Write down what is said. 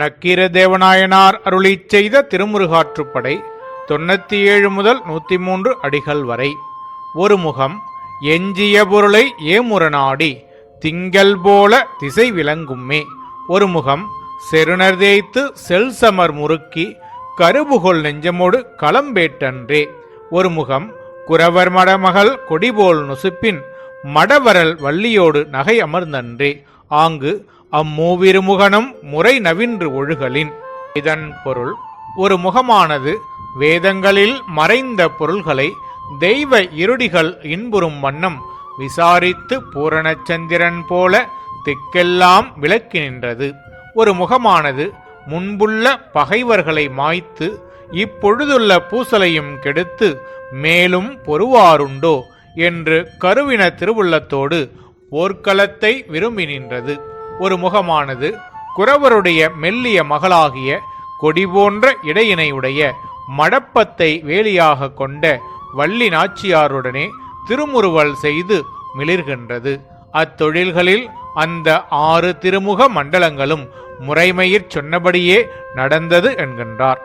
நக்கீர தேவநாயனார் அருளி செய்த திருமுருகாற்றுப்படை தொண்ணூத்தி ஏழு முதல் நூத்தி மூன்று அடிகள் வரை. ஒரு முகம் எஞ்சிய பொருளை ஏமுரநாடி திங்கள் போல திசை விளங்குமே ஒரு முகம் செருணர் தேய்த்து செல் சமர் முறுக்கி கருபுகொள் நெஞ்சமோடு களம்பேட்டன்றே ஒரு முகம் குறவர் மடமகள் கொடிபோல் நொசுப்பின் மடவரல் வள்ளியோடு நகை அமர்ந்தன்றே. ஆங்கு அம்மூவிருமுகனும் முறை நவின்று ஒழுகலின். இதன் பொருள் ஒரு முகமானது வேதங்களில் மறைந்த பொருள்களை தெய்வ இருடிகள் இன்புறும் வண்ணம் விசாரித்து பூரணச்சந்திரன் போல திக்கெல்லாம் விளக்கி நின்றது. ஒரு முகமானது முன்புள்ள பகைவர்களை மாய்த்து இப்பொழுதுள்ள பூசலையும் கெடுத்து மேலும் பொறுவாருண்டோ என்று கருவின திருவுள்ளத்தோடு போர்க்களத்தை விரும்பி நின்றது. ஒரு முகமானது குறவருடைய மெல்லிய மகளாகிய கொடி போன்ற இடையினையுடைய மடப்பத்தை வேலியாக கொண்ட வள்ளி நாச்சியாருடனே திருமுறுவல் செய்து மிளிர்கின்றது. அத்தொழில்களில் அந்த ஆறு திருமுக மண்டலங்களும் முறைமையிற் சொன்னபடியே நடந்தது என்கின்றார்.